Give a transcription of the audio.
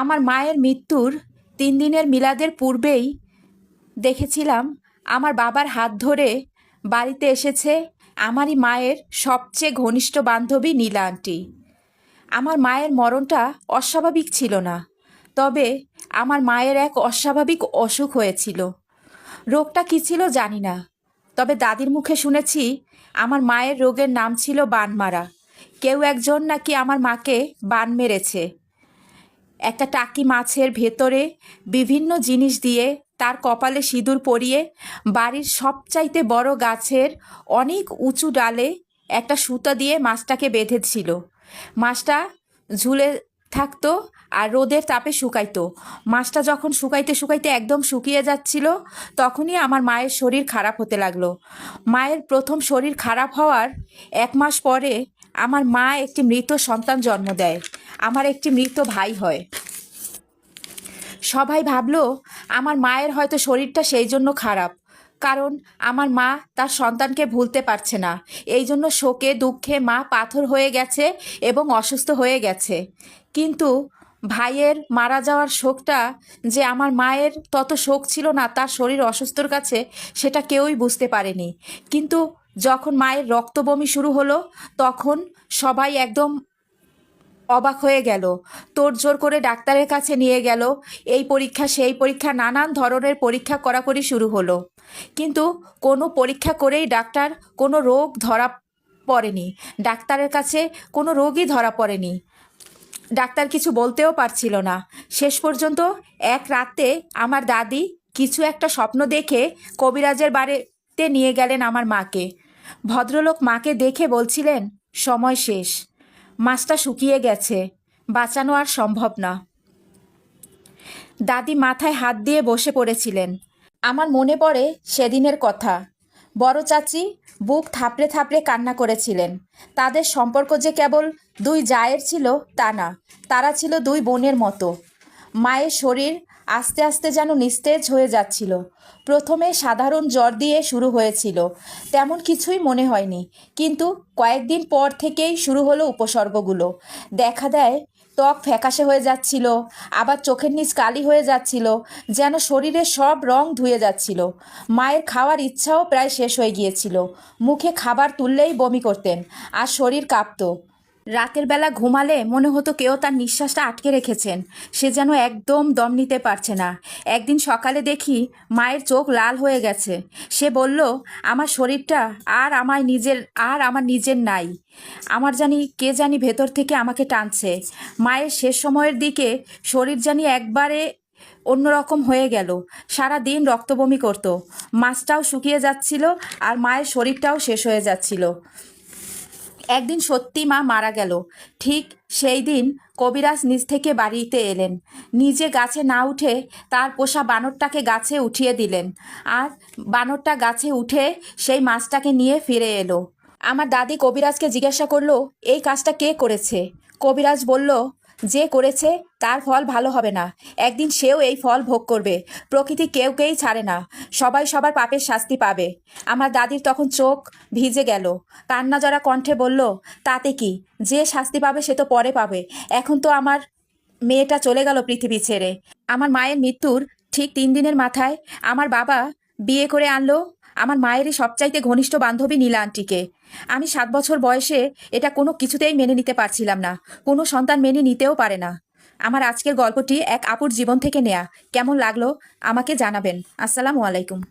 আমার মায়ের মৃত্যুর তিন দিনের মিলাদের পূর্বেই দেখেছিলাম আমার বাবার হাত ধরে বাড়িতে এসেছে আমারই মায়ের সবচেয়ে ঘনিষ্ঠ বান্ধবী নীলা আন্টি। আমার মায়ের মরণটা অস্বাভাবিক ছিল না, তবে আমার মায়ের এক অস্বাভাবিক অসুখ হয়েছিল। রোগটা কী ছিল জানি না, তবে দাদির মুখে শুনেছি আমার মায়ের রোগের নাম ছিল বানমারা। কেউ একজন নাকি আমার মাকে বান মেরেছে। একটা টাকি মাছের ভেতরে বিভিন্ন জিনিস দিয়ে তার কপালে সিঁদুর পরিয়ে বাড়ির সবচাইতে বড় গাছের অনেক উঁচু ডালে একটা সুতা দিয়ে মাছটাকে বেঁধেছিল। মাছটা ঝুলে থাকতো আর রোদের তাপে শুকাইতো। মাছটা যখন শুকাইতে শুকাইতে একদম শুকিয়ে যাচ্ছিল, তখনই আমার মায়ের শরীর খারাপ হতে লাগল। মায়ের প্রথম শরীর খারাপ হওয়ার এক মাস পরে আমার মা একটি মৃত সন্তান জন্ম দেয়। আমার একটি মৃত ভাই হয়। সবাই ভাবলো, আমার মায়ের হয়তো শরীরটা সেই জন্য খারাপ। কারণ আমার মা তার সন্তানকে ভুলতে পারছে না। এই জন্য শোকে, দুঃখে মা পাথর হয়ে গেছে এবং অসুস্থ হয়ে গেছে। কিন্তু ভাইয়ের মারা যাওয়ার শোকটা যে আমার মায়ের তত শোক ছিল না, তার শরীর অসুস্থর কাছে, সেটা কেউই বুঝতে পারেনি। কিন্তু যখন মায়ের রক্ত বমি শুরু হলো, তখন সবাই একদম অবাক হয়ে গেল। তোড়জোড় করে ডাক্তারের কাছে নিয়ে গেল। এই পরীক্ষা, সেই পরীক্ষা, নানান ধরনের পরীক্ষা করাকরি শুরু হলো। কিন্তু কোনো পরীক্ষা করেই ডাক্তার কোনো রোগ ধরা পড়েনি। ডাক্তারের কাছে কোনো রোগই ধরা পড়েনি। ডাক্তার কিছু বলতেও পারছিল না। শেষ পর্যন্ত এক রাতে আমার দাদি কিছু একটা স্বপ্ন দেখে কবিরাজের বাড়িতে নিয়ে গেলেন আমার মাকে। ভদ্রলোক মাকে দেখে বলছিলেন, সময় শেষ। মাছটা শুকিয়ে গেছে। বাঁচানো আর সম্ভব না। দাদি মাথায় হাত দিয়ে বসে পড়েছিলেন। আমার মনে পড়ে সেদিনের কথা। বড় চাচি বুক থাপড়ে থাপড়ে কান্না করেছিলেন। তাদের সম্পর্ক যে কেবল দুই জায়ের ছিল তা না, তারা ছিল দুই বোনের মতো। মায়ের শরীর আস্তে আস্তে যেন নিস্তেজ হয়ে যাচ্ছিল। প্রথমে সাধারণ জ্বর দিয়ে শুরু হয়েছিল। তেমন কিছুই মনে হয়নি। কিন্তু কয়েকদিন পর থেকেই শুরু হলো উপসর্গগুলো। দেখা দেয়, ত্বক ফ্যাকাশে হয়ে যাচ্ছিল, আবার চোখের নিচ কালি হয়ে যাচ্ছিল, যেন শরীরের সব রং ধুয়ে যাচ্ছিল। মায়ের খাওয়ার ইচ্ছাও প্রায় শেষ হয়ে গিয়েছিল। মুখে খাবার তুললেই বমি করতেন, আর শরীর কাঁপতো। রাতের বেলা ঘুমালে মনে হতো কেউ তার নিঃশ্বাসটা আটকে রেখেছেন। সে যেন একদম দম নিতে পারছে না। একদিন সকালে দেখি মায়ের চোখ লাল হয়ে গেছে। সে বলল, আমার শরীরটা আর আমার নিজের, আর আমার নিজের নাই। আমার জানি কে জানি ভেতর থেকে আমাকে টানছে। মায়ের শেষ সময়ের দিকে শরীর জানি একবারে অন্যরকম হয়ে গেল। সারা দিন রক্ত বমি করতো। মাছটাও শুকিয়ে যাচ্ছিল আর মায়ের শরীরটাও শেষ হয়ে যাচ্ছিল। একদিন সত্যি মা মারা গেল। ঠিক সেই দিন কবিরাজ নিজ থেকে বাড়িতে এলেন। নিজে গাছে না উঠে তার পোষা বানরটাকে গাছে উঠিয়ে দিলেন। আর বানরটা গাছে উঠে সেই মাছটাকে নিয়ে ফিরে এলো। আমার দাদি কবিরাজকে জিজ্ঞাসা করল, এই কাজটা কে করেছে? কবিরাজ বলল যে করেছে তার ফল ভালো হবে না। একদিন সেও এই ফল ভোগ করবে। প্রকৃতি কেউ কেই ছাড়ে না। সবাই সবার পাপের শাস্তি পাবে। আমার দাদির তখন চোখ ভিজে গেল। কান্না জরা কণ্ঠে বলল, তাতে কি? যে শাস্তি পাবে সে তো পরে পাবে। এখন তো আমার মেয়েটা চলে গেল পৃথিবী ছেড়ে। আমার মায়ের মৃত্যুর ঠিক তিন দিনের মাথায় আমার বাবা বিয়ে করে আনলো। আমার মায়েরই সবচাইতে ঘনিষ্ঠ বান্ধবী নীলা আন্টিকে। আমি সাত বছর বয়সে এটা কোনো কিছুতেই মেনে নিতে পারছিলাম না। কোনো সন্তান মেনে নিতেও পারে না। আমার আজকের গল্পটি এক আপুর জীবন থেকে নেয়া। কেমন লাগল? আমাকে জানাবেন। আসসালামু আলাইকুম।